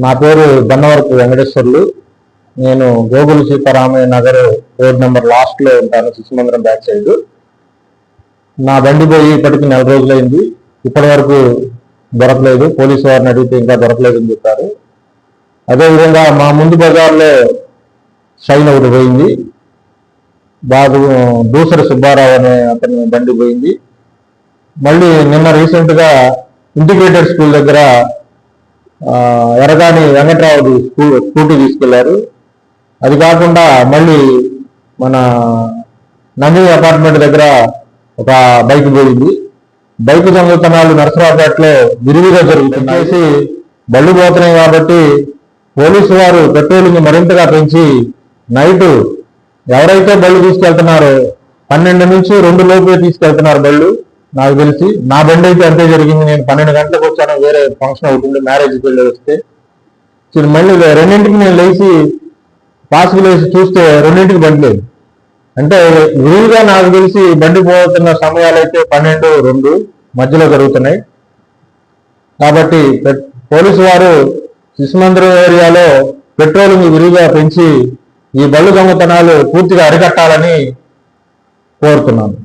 నా పేరు బన్నవరపు వెంకటేశ్వర్లు. నేను గోగుల సీతారామయ్య నగర్ రోడ్ నెంబర్ లాస్ట్లో ఉంటాను శిశుమందిరం బ్యాక్ సైడ్. నా బండి పోయి ఇప్పటికి నెల రోజులైంది. ఇప్పటి వరకు దొరకలేదు. పోలీసు వారిని అడిగితే ఇంకా దొరకలేదు అని చెప్పారు అదేవిధంగా మా ముందు బజార్లో షైన్ ఒకటి పోయింది. బాబు దూసరి సుబ్బారావు అనే అతని బండి పోయింది. మళ్ళీ నిన్న రీసెంట్గా ఇంటిగ్రేటెడ్ స్కూల్ దగ్గర ఎరగాని వెంకట్రావు స్కూ- స్కూటీ తీసుకెళ్ళారు. అది కాకుండా మళ్ళీ మన నందిని అపార్ట్మెంట్ దగ్గర ఒక బైక్ పోయింది. బైక్ దొంగతనాలు నర్సరాపేటలో విరివిగా జరుగుతున్నాయి. బళ్ళు పోతున్నాయి కాబట్టి పోలీసు వారు పెట్రోలింగ్ మరింతగా పెంచి నైట్ ఎవరైతే బళ్ళు తీసుకెళ్తున్నారో పన్నెండు నుంచి రెండు లోపే తీసుకెళ్తున్నారు బళ్ళు. నాకు తెలిసి నా బండి అయితే అంతే జరిగింది. నేను పన్నెండు గంటలకు వచ్చాను. వేరే ఫంక్షన్ అవుతుంది మ్యారేజ్కి వెళ్ళి వస్తే. చిన్న మళ్ళీ రెండింటికి నేను లేచి పాసులు వేసి చూస్తే రెండింటికి బండి లేదు. అంటే విరివిగా నాకు తెలిసి బండి పోతున్న సమయాలు అయితే పన్నెండు రెండు మధ్యలో జరుగుతున్నాయి. కాబట్టి పోలీసు వారు శిశుమందిరం ఏరియాలో పెట్రోలింగ్ విరివిగా పెంచి ఈ బళ్ళు దొంగతనాలు పూర్తిగా అరికట్టాలని కోరుతున్నాను.